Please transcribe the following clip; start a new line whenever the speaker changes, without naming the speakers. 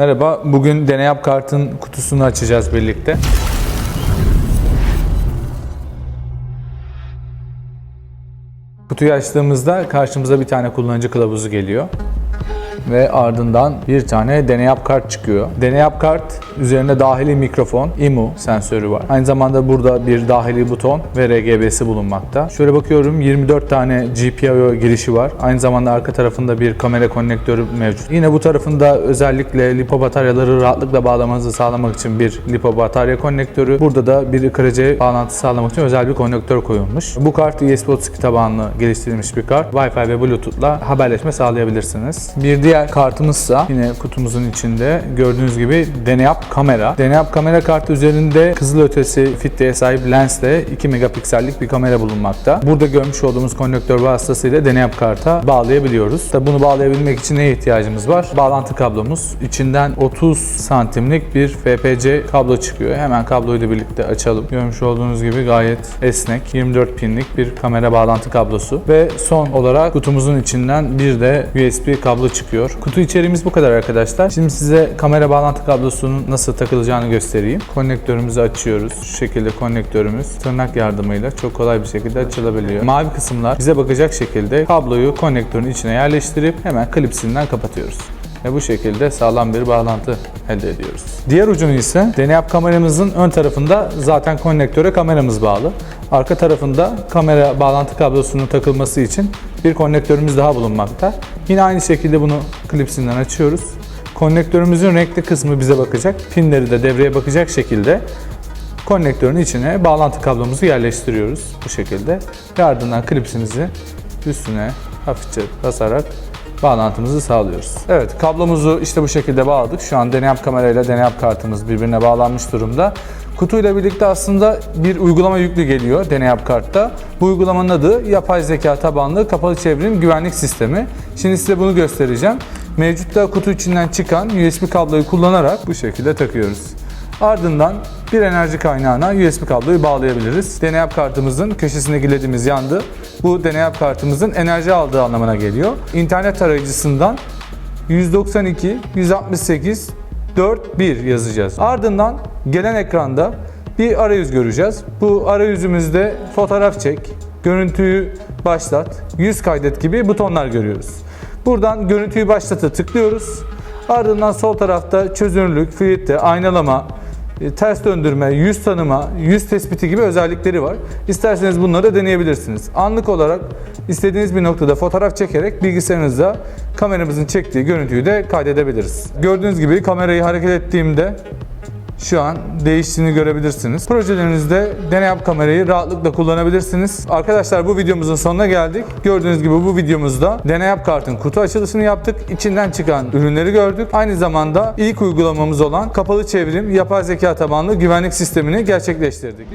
Merhaba, bugün Deneyap Kart'ın kutusunu açacağız birlikte. Kutuyu açtığımızda karşımıza bir tane kullanıcı kılavuzu geliyor. Ve ardından bir tane Deneyap kart çıkıyor. Deneyap kart üzerinde dahili mikrofon, IMU sensörü var. Aynı zamanda burada bir dahili buton ve RGB'si bulunmakta. Şöyle bakıyorum 24 tane GPIO girişi var. Aynı zamanda arka tarafında bir kamera konnektörü mevcut. Yine bu tarafında özellikle lipo bataryaları rahatlıkla bağlamanızı sağlamak için bir lipo batarya konnektörü. Burada da bir kırıcı bağlantı sağlamak için özel bir konnektör koyulmuş. Bu kart USB-32 tabanlı geliştirilmiş bir kart. Wi-Fi ve Bluetooth'la haberleşme sağlayabilirsiniz. Bir diğer kartımızsa yine kutumuzun içinde gördüğünüz gibi Deneyap kamera. Deneyap kamera kartı üzerinde kızılötesi filtreye sahip lensle 2 megapiksellik bir kamera bulunmakta. Burada görmüş olduğumuz konnektör vasıtasıyla Deneyap karta bağlayabiliyoruz. Tabi bunu bağlayabilmek için neye ihtiyacımız var? Bağlantı kablomuz. İçinden 30 santimlik bir FPC kablo çıkıyor. Hemen kabloyu da birlikte açalım. Görmüş olduğunuz gibi gayet esnek 24 pinlik bir kamera bağlantı kablosu ve son olarak kutumuzun içinden bir de USB kablo çıkıyor. Kutu içeriğimiz bu kadar arkadaşlar. Şimdi size kamera bağlantı kablosunun nasıl takılacağını göstereyim. Konnektörümüzü açıyoruz. Şu şekilde konnektörümüz tırnak yardımıyla çok kolay bir şekilde açılabiliyor. Mavi kısımlar bize bakacak şekilde kabloyu konnektörün içine yerleştirip hemen klipsinden kapatıyoruz ve bu şekilde sağlam bir bağlantı elde ediyoruz. Diğer ucunu ise Deneyap kameramızın ön tarafında zaten konnektöre kameramız bağlı. Arka tarafında kamera bağlantı kablosunun takılması için bir konnektörümüz daha bulunmakta. Yine aynı şekilde bunu klipsinden açıyoruz. Konnektörümüzün renkli kısmı bize bakacak. Pinleri de devreye bakacak şekilde konnektörün içine bağlantı kablomuzu yerleştiriyoruz bu şekilde. Ve ardından klipsimizi üstüne hafifçe basarak bağlantımızı sağlıyoruz. Evet kablomuzu işte bu şekilde bağladık. Şu an deneyap kamerayla deneyap kartımız birbirine bağlanmış durumda. Kutuyla birlikte aslında bir uygulama yüklü geliyor deneyap kartta. Bu uygulamanın adı yapay zeka tabanlı kapalı çevrim güvenlik sistemi. Şimdi size bunu göstereceğim. Mevcutta kutu içinden çıkan USB kabloyu kullanarak bu şekilde takıyoruz. Ardından bir enerji kaynağına USB kabloyu bağlayabiliriz. Deneyap kartımızın köşesine gilediğimiz yandı. Bu deneyap kartımızın enerji aldığı anlamına geliyor. İnternet tarayıcısından 192 168 41 yazacağız. Ardından gelen ekranda bir arayüz göreceğiz. Bu arayüzümüzde fotoğraf çek, görüntüyü başlat, yüz kaydet gibi butonlar görüyoruz. Buradan görüntüyü başlatı tıklıyoruz. Ardından sol tarafta çözünürlük, filtre, aynalama, ters döndürme, yüz tanıma, yüz tespiti gibi özellikleri var. İsterseniz bunları deneyebilirsiniz. Anlık olarak istediğiniz bir noktada fotoğraf çekerek bilgisayarınızda kameramızın çektiği görüntüyü de kaydedebiliriz. Gördüğünüz gibi kamerayı hareket ettiğimde şu an değiştiğini görebilirsiniz. Projelerinizde deneyap kamerayı rahatlıkla kullanabilirsiniz. Arkadaşlar bu videomuzun sonuna geldik. Gördüğünüz gibi bu videomuzda deneyap kartın kutu açılışını yaptık. İçinden çıkan ürünleri gördük. Aynı zamanda ilk uygulamamız olan kapalı çevrim yapay zeka tabanlı güvenlik sistemini gerçekleştirdik.